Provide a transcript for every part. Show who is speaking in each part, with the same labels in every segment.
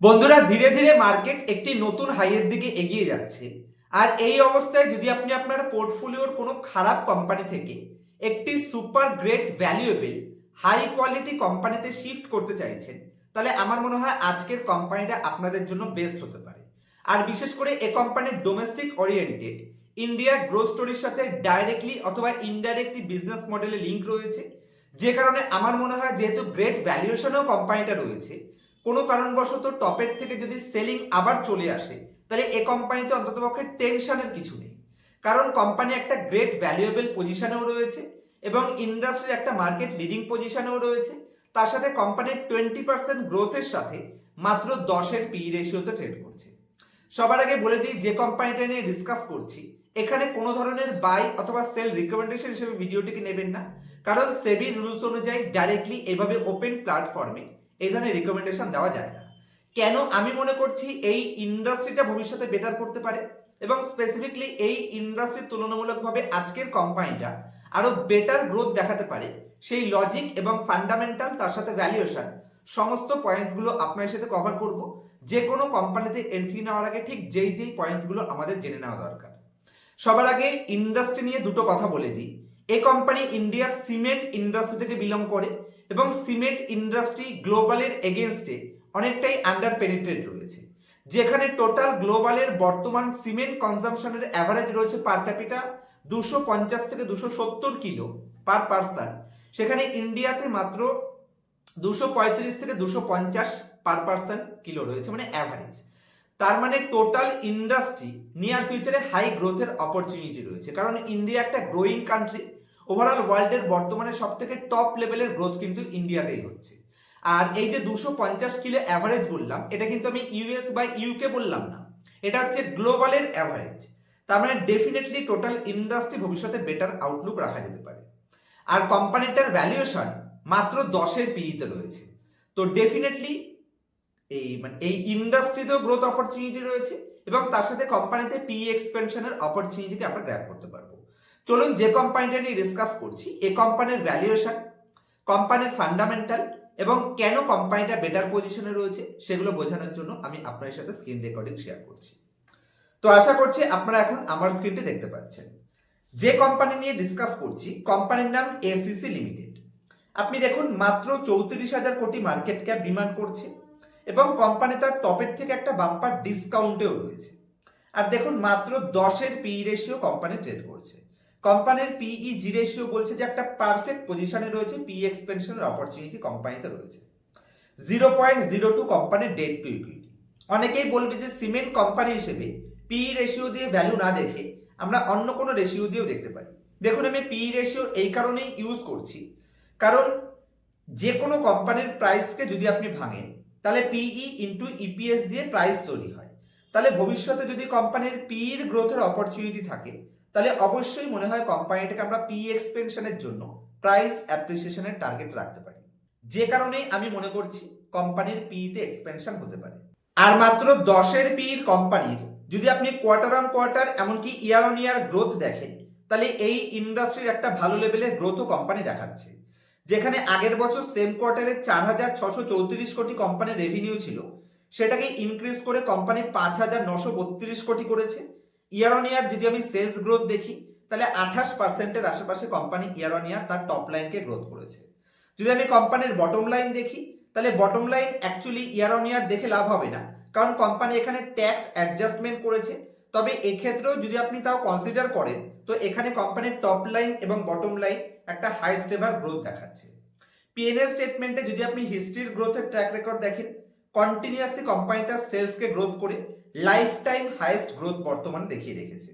Speaker 1: বন্ধুরা, ধীরে ধীরে মার্কেট একটি নতুন হাইয়ের দিকে এগিয়ে যাচ্ছে। আর এই অবস্থায় যদি আপনি আপনার পোর্টফোলিওর কোনো খারাপ কোম্পানি থেকে একটি super great valuable high quality কোম্পানিতে শিফট করতে চাইছেন, তাহলে আমার মনে হয় আজকের কোম্পানিটা আপনাদের জন্য বেস্ট হতে পারে। আর বিশেষ করে এ কোম্পানির ডোমেস্টিক ওরিয়েন্টেড ইন্ডিয়ার গ্রোথ স্টোরির সাথে ডাইরেক্টলি অথবা ইনডাইরেক্টলি বিজনেস মডেলে লিঙ্ক রয়েছে। যে কারণে আমার মনে হয় যেহেতু গ্রেট ভ্যালুয়েশনেও কোম্পানিটা রয়েছে কোনো কারণবশত টপের থেকে যদি সেলিং আবার চলে আসে, তাহলে এ কোম্পানিতে অন্ততপক্ষে টেনশনের কিছু নেই। কারণ কোম্পানি একটা গ্রেট ভ্যালুয়েবল পজিশনেও রয়েছে এবং ইন্ডাস্ট্রির একটা মার্কেট লিডিং পজিশনেও রয়েছে। তার সাথে কোম্পানির টোয়েন্টি পার্সেন্ট গ্রোথের সাথে মাত্র দশের পি রেশিওতে ট্রেড করছে। সবার আগে বলে দিই, যে কোম্পানিটা নিয়ে ডিসকাস করছি, এখানে কোনো ধরনের বাই অথবা সেল রিকমেন্ডেশন হিসেবে ভিডিওটিকে নেবেন না। কারণ সেবি রুলস অনুযায়ী ডাইরেক্টলি এভাবে ওপেন প্ল্যাটফর্মে এই ধরনের রিকমেন্ডেশন দেওয়া যায় না। কেন আমি মনে করছি এই ইন্ডাস্ট্রিটা ভবিষ্যতে বেটার করতে পারে এবং স্পেসিফিকলি এই ইন্ডাস্ট্রির তুলনামূলকভাবে আজকের কোম্পানিটা আরও বেটার গ্রোথ দেখাতে পারে, সেই লজিক এবং ফান্ডামেন্টাল তার সাথে ভ্যালুয়েশন সমস্ত পয়েন্টসগুলো আপনার সাথে কভার করব। যে কোনো কোম্পানিতে এন্ট্রি নেওয়ার আগে ঠিক যেই যেই পয়েন্টসগুলো আমাদের জেনে নেওয়া দরকার। সবার আগে ইন্ডাস্ট্রি নিয়ে দুটো কথা বলে দিই। এই কোম্পানি ইন্ডিয়া সিমেন্ট ইন্ডাস্ট্রি থেকে বিলং করে এবং সিমেন্ট ইন্ডাস্ট্রি গ্লোবালের এগেনস্টে অনেকটাই আন্ডার পেনিট্রেট রয়েছে। যেখানে টোটাল গ্লোবালের বর্তমান সিমেন্ট কনজামশনের অ্যাভারেজ রয়েছে পার ক্যাপিটা দুশো পঞ্চাশ থেকে দুশো সত্তর কিলো পার পার্সন সেখানে ইন্ডিয়াতে মাত্র দুশো পঁয়ত্রিশ থেকে দুশো পঞ্চাশ পার পার্সন কিলো রয়েছে মানে অ্যাভারেজ তার মানে টোটাল ইন্ডাস্ট্রি নিয়ার ফিউচারে হাই গ্রোথের অপরচুনিটি রয়েছে। কারণ ইন্ডিয়া একটা গ্রোয়িং কান্ট্রি ওভারঅল ওয়ার্ল্ডের বর্তমানে সব থেকে টপ লেভেলের গ্রোথ কিন্তু ইন্ডিয়াতেই হচ্ছে। আর এই যে দুশো পঞ্চাশ কিলো অ্যাভারেজ বললাম, এটা কিন্তু আমি ইউএস বা ইউকে বললাম না। এটা হচ্ছে গ্লোবালের অ্যাভারেজ তার মানে ডেফিনেটলি টোটাল ইন্ডাস্ট্রি ভবিষ্যতে বেটার আউটলুক রাখা যেতে পারে। আর কোম্পানিটার ভ্যালুয়েশন মাত্র দশের পিইতে রয়েছে। তো ডেফিনেটলি এই মানে এই ইন্ডাস্ট্রিতেও গ্রোথ অপরচুনিটি রয়েছে এবং তার সাথে কোম্পানিতে পি এক্সপেনশনের অপরচুনিটিকে আমরা গ্র্যাপ করতে পারব। চলুন যে কোম্পানিটা নিয়ে ডিসকাস করছি এই কোম্পানির ভ্যালুয়েশন কোম্পানির ফান্ডামেন্টাল এবং কেন কোম্পানিটা বেটার পজিশনে রয়েছে, সেগুলো বোঝানোর জন্য আমি আপনার সাথে স্ক্রিন রেকর্ডিং শেয়ার করছি। তো আশা করছি আপনারা এখন আমার স্ক্রিনটি দেখতে পাচ্ছেন। যে কোম্পানি নিয়ে ডিসকাস করছি কোম্পানির নাম এসিসি লিমিটেড আপনি দেখুন, মাত্র চৌত্রিশ হাজার কোটি মার্কেট ক্যাপ ডিমান্ড করছে এবং কোম্পানি তার টপের থেকে একটা বাম্পার ডিসকাউন্টেও রয়েছে। আর দেখুন, মাত্র দশের পি রেশিও কোম্পানি ট্রেড করছে। কোম্পানির পিই জি রেশিও বলছে যে একটা পারফেক্ট পজিশনে রয়েছে পি এক্সপেনশনের অপরচুনিটি কোম্পানিতে রয়েছে। জিরো পয়েন্ট জিরো টু কোম্পানির ডেট টু ইকুইটি অনেকেই বলবে যে সিমেন্ট কোম্পানি হিসেবে পি রেশিও দিয়ে ভ্যালু না দেখে আমরা অন্য কোনো রেশিও দিয়েও দেখতে পারি দেখুন, আমি পি রেশিও এই কারণেই ইউজ করছি। কারণ যে কোনো কোম্পানির প্রাইসকে যদি আপনি ভাঙেন, তাহলে পিই ইন্টু ইপিএস দিয়ে প্রাইস তৈরি হয়। তাহলে ভবিষ্যতে যদি কোম্পানির পির গ্রোথের অপরচুনিটি থাকে তাহলে অবশ্যই মনে হয় কোম্পানিটাকে আমরা পি এক্সপেনশনের জন্য প্রাইস অ্যাপ্রিসিয়েশনের টার্গেট রাখতে পারি। যে কারণেই আমি মনে করছি কোম্পানির পিতে এক্সপেনশন হতে পারে। আর মাত্র দশের পির কোম্পানির যদি আপনি কোয়ার্টার অন কোয়ার্টার এমনকি ইয়ার অন ইয়ার গ্রোথ দেখেন, তাহলে এই ইন্ডাস্ট্রির একটা ভালো লেভেলের গ্রোথও কোম্পানি দেখাচ্ছে। যেখানে আগের বছর সেম কোয়ার্টারে চার হাজার ছশো চৌত্রিশ কোটি কোম্পানির রেভিনিউ ছিল, সেটাকে ইনক্রিজ করে কোম্পানি পাঁচ হাজার নশো বত্রিশ কোটি করেছে। ইয়ার অন ইয়ার যদি আমি সেলস গ্রোথ দেখি, তাহলে আঠাশ পার্সেন্টের আশেপাশে কোম্পানি ইয়ার অন ইয়ার তার টপ লাইনকে গ্রোথ করেছে। যদি আমি কোম্পানির বটম লাইন দেখি, তাহলে bottom line actually year on year দেখে লাভ হবে না। কারণ কোম্পানি এখানে ট্যাক্স অ্যাডজাস্টমেন্ট করেছে। তবে এক্ষেত্রেও যদি আপনি তাও কনসিডার করেন, তো এখানে কোম্পানির টপ লাইন এবং বটম লাইন একটা হাই স্টেবার গ্রোথ দেখাচ্ছে। পিএনএল স্টেটমেন্টে যদি আপনি হিস্ট্রির গ্রোথের ট্র্যাক রেকর্ড দেখেন কন্টিনিউয়াসলি কোম্পানিটা সেলসকে গ্রোথ করে লাইফ টাইম হাইয়েস্ট গ্রোথ বর্তমানে দেখিয়ে রেখেছে।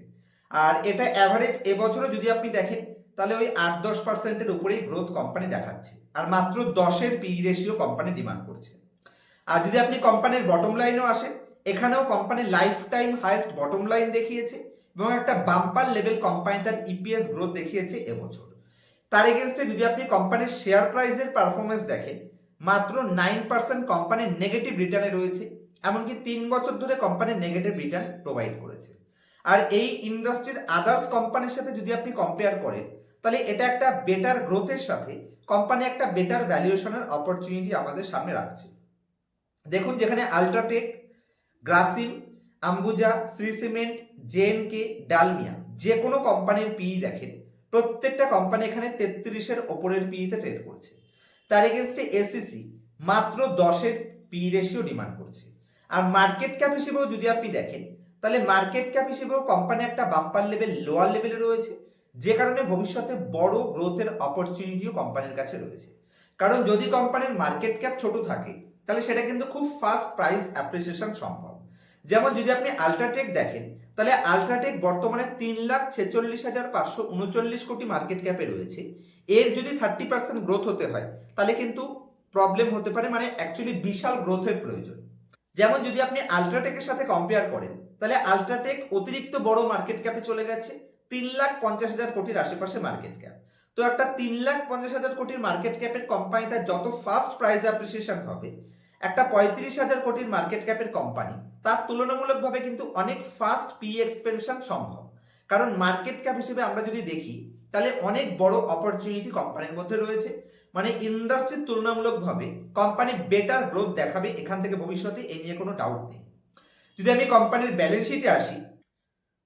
Speaker 1: আর এটা অ্যাভারেজ এবছরও যদি আপনি দেখেন, তাহলে ওই আট দশ পার্সেন্টের উপরেই গ্রোথ কোম্পানি দেখাচ্ছে। আর মাত্র দশের পি রেশিও কোম্পানি ডিমান্ড করছে। আর যদি আপনি কোম্পানির বটম লাইনও আসেন, এখানেও company life time highest bottom line দেখিয়েছে এবং একটা বাম্পার লেভেল কোম্পানি তার ইপিএস গ্রোথ দেখিয়েছে এবছর। তার এগেনস্টে যদি আপনি কোম্পানির শেয়ার প্রাইসের পারফরমেন্স দেখেন মাত্র নাইন পার্সেন্ট কোম্পানির নেগেটিভ রিটার্নে রয়েছে, এমনকি তিন বছর ধরে কোম্পানির নেগেটিভ রিটার্ন প্রোভাইড করেছে। আর এই ইন্ডাস্ট্রির আদার্স কোম্পানির সাথে যদি আপনি কম্পেয়ার করেন, তাহলে এটা একটা বেটার গ্রোথের সাথে কোম্পানি একটা বেটার ভ্যালুয়েশনের অপরচুনিটি আমাদের সামনে রাখছে। দেখুন যেখানে UltraTech Grasim Ambuja Shree cement JNK Dalmia যে কোনো কোম্পানির পিই দেখেন, প্রত্যেকটা কোম্পানি এখানে তেত্রিশের ওপরের পিইতে ট্রেড করছে। তার এগেনস্টে এসিসি মাত্র দশের পি রেশিও ডিমান্ড করছে। আর মার্কেট ক্যাপ হিসেবেও যদি আপনি দেখেন, তাহলে মার্কেট ক্যাপ হিসেবেও কোম্পানি একটা বাম্পার লেভেল লোয়ার লেভেলে রয়েছে। যে কারণে ভবিষ্যতে বড় গ্রোথের অপরচুনিটিও কোম্পানির কাছে রয়েছে। কারণ যদি কোম্পানির মার্কেট ক্যাপ ছোট থাকে, তাহলে সেটা কিন্তু খুব ফাস্ট প্রাইস অ্যাপ্রিসিয়েশন সম্ভব। যেমন যদি আপনি আলট্রাটেক দেখেন তাহলে আলট্রাটেক বর্তমানে তিন লাখ ছেচল্লিশ হাজার পাঁচশো উনচল্লিশ কোটি মার্কেট ক্যাপে রয়েছে। এর যদি থার্টি পার্সেন্ট গ্রোথ হতে হয়, তাহলে কিন্তু প্রবলেম হতে পারে মানে অ্যাকচুয়ালি বিশাল গ্রোথের প্রয়োজন। যেমন যদি আপনি আলট্রাটেকের সাথে কম্পেয়ার করেন, তাহলে আলট্রাটেক অতিরিক্ত বড় মার্কেট ক্যাপে চলে গেছে, তিন লাখ পঞ্চাশ হাজার কোটির আশেপাশে মার্কেট ক্যাপ তো একটা তিন লাখ পঞ্চাশ হাজার কোটির মার্কেট ক্যাপের কোম্পানিটা যত ফাস্ট প্রাইস অ্যাপ্রিসিয়েশন হবে একটা পঁয়ত্রিশ হাজার কোটির মার্কেট ক্যাপের কোম্পানি তার তুলনামূলকভাবে কিন্তু অনেক ফাস্ট পি এক্সপেনশন সম্ভব। কারণ মার্কেট ক্যাপ হিসেবে আমরা যদি দেখি, তাহলে অনেক বড় অপরচুনিটি কোম্পানির মধ্যে রয়েছে। মানে ইন্ডাস্ট্রির তুলনামূলকভাবে কোম্পানি বেটার গ্রোথ দেখাবে এখান থেকে ভবিষ্যতে এই নিয়ে কোনো ডাউট নেই। যদি আমি কোম্পানির ব্যালেন্স শিটে আসি,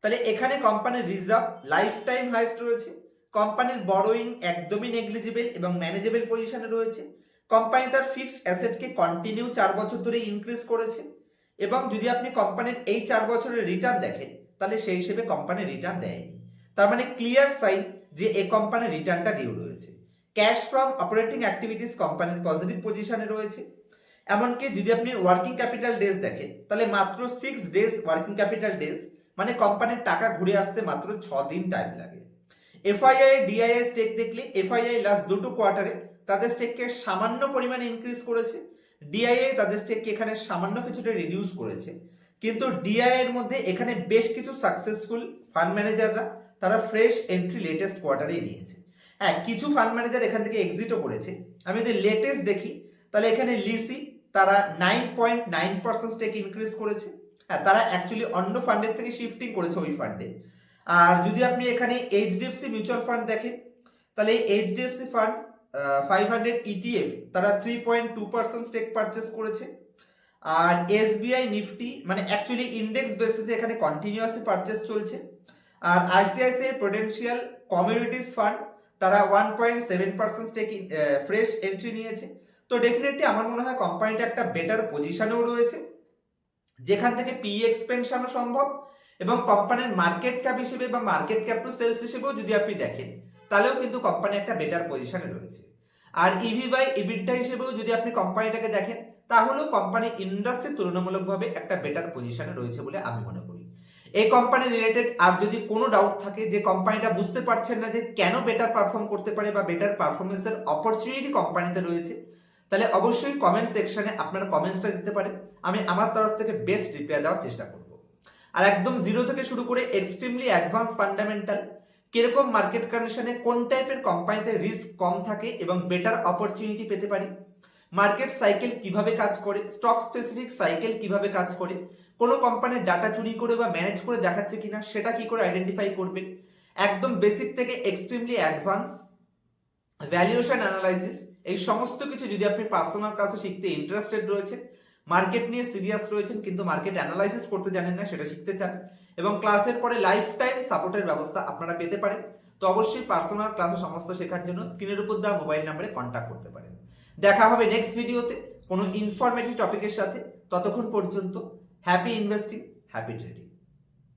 Speaker 1: তাহলে এখানে কোম্পানির রিজার্ভ লাইফ টাইম হাইস্ট রয়েছে। কোম্পানির বড়োইং একদমই নেগলিজিবল এবং ম্যানেজেবল পজিশনে রয়েছে। কোম্পানি তার ফিক্সড অ্যাসেটকে কন্টিনিউ চার বছর ধরে ইনক্রিজ করেছে এবং যদি আপনি কোম্পানির এই চার বছরের রিটার্ন দেখেন, তাহলে সেই হিসেবে কোম্পানি রিটার্ন দেয়নি। তার মানে ক্লিয়ার সাইন যে এ কোম্পানির রিটার্নটা ডিউ রয়েছে। ক্যাশ ফ্রম অপারেটিং অ্যাক্টিভিটিস কোম্পানির পজিটিভ পজিশনে রয়েছে। এমনকি যদি আপনি ওয়ার্কিং ক্যাপিটাল ডেজ দেখেন, তাহলে মাত্র six days working capital days মানে কোম্পানির টাকা ঘুরে আসতে মাত্র ছ দিন টাইম লাগে। এফআইআই ডিআইএস স্টেক দেখলে এফআইআই লাস্ট দুটো কোয়ার্টারে তাদের স্টেককে সামান্য পরিমাণে ইনক্রিজ করেছে। ডিআইএ তাদের স্টেককে এখানে সামান্য কিছুটা রিডিউস করেছে। কিন্তু ডিআই এর মধ্যে এখানে বেশ কিছু সাকসেসফুল ফান্ড ম্যানেজাররা তারা ফ্রেশ এন্ট্রি লেটেস্ট কোয়ার্টারেই নিয়েছে। হ্যাঁ কিছু ফান্ড ম্যানেজার এখান থেকে এক্সিটও করেছে। আমি যদি লেটেস্ট দেখি, তাহলে এখানে লিসি তারা nine point nine percent stake increase করেছে। হ্যাঁ তারা অ্যাকচুয়ালি অন্য ফান্ডের থেকে শিফটিং করেছে ওই ফান্ডে আর যদি আপনি এখানে এইচডিএফসি মিউচুয়াল ফান্ড দেখেন, তাহলে HDFC fund five hundred ETF তারা three point two percent stake purchase করেছে। আর এসবিআই নিফটি মানে অ্যাকচুয়ালি ইন্ডেক্স বেসিসে এখানে কন্টিনিউয়াসলি পারচেস চলছে। আর আইসিআইসিআই প্রোডেন্সিয়াল কমিউনিটিস ফান্ড তারা one point seven percent stake fresh entry নিয়েছে। তো ডেফিনেটলি আমার মনে হয় কোম্পানিটা একটা বেটার পজিশনেও রয়েছে, যেখান থেকে পি এক্সপেনশনও সম্ভব এবং কোম্পানির মার্কেট ক্যাপ হিসেবে বা মার্কেট ক্যাপ টু সেলস হিসেবেও যদি আপনি দেখেন। তাহলেও কিন্তু কোম্পানি একটা বেটার পজিশনে রয়েছে। আর ইভি বাই ইবিডা হিসেবেও যদি আপনি কোম্পানিটাকে দেখেন, তাহলেও কোম্পানি ইন্ডাস্ট্রির তুলনামূলকভাবে একটা বেটার পজিশনে রয়েছে বলে আমি মনে করি। এই কোম্পানি রিলেটেড আর যদি কোনো ডাউট থাকে যে কোম্পানিটা বুঝতে পারছেন না যে কেন বেটার পারফর্ম করতে পারে বা বেটার পারফরমেন্সের অপরচুনিটি কোম্পানিতে রয়েছে, তাহলে অবশ্যই কমেন্ট সেকশনে আপনারা কমেন্টসটা দিতে পারেন। আমি আমার তরফ থেকে বেস্ট রিপ্লাই দেওয়ার চেষ্টা করব। আর একদম জিরো থেকে শুরু করে এক্সট্রিমলি অ্যাডভান্স ফান্ডামেন্টাল কীরকম মার্কেট কন্ডিশনে কোন টাইপের কোম্পানিতে রিস্ক কম থাকে এবং বেটার অপরচুনিটি পেতে পারি? মার্কেট সাইকেল কীভাবে কাজ করে? স্টক স্পেসিফিক সাইকেল কীভাবে কাজ করে? কোনো কোম্পানির ডাটা চুরি করে বা ম্যানেজ করে দেখাচ্ছে কিনা, সেটা কি করে আইডেন্টিফাই করবেন একদম বেসিক থেকে এক্সট্রিমলি অ্যাডভান্স ভ্যালুয়েশন অ্যানালাইসিস এই সমস্ত কিছু যদি আপনি পার্সোনাল কাছে শিখতে ইন্টারেস্টেড রয়েছে মার্কেট নিয়ে সিরিয়াস রয়েছেন, কিন্তু মার্কেট অ্যানালাইসিস করতে জানেন না, সেটা শিখতে চান। এবং ক্লাসের পরে লাইফ টাইম সাপোর্টের ব্যবস্থা আপনারা পেতে পারেন। তো অবশ্যই পার্সোনাল ক্লাসে সমস্ত শেখার জন্য স্ক্রিনের উপর দেওয়া মোবাইল নাম্বারে কন্ট্যাক্ট করতে পারেন। দেখা হবে নেক্সট ভিডিওতে কোনো ইনফরমেটিভ টপিকের সাথে। ততক্ষণ পর্যন্ত হ্যাপি ইনভেস্টিং হ্যাপি ট্রেডিং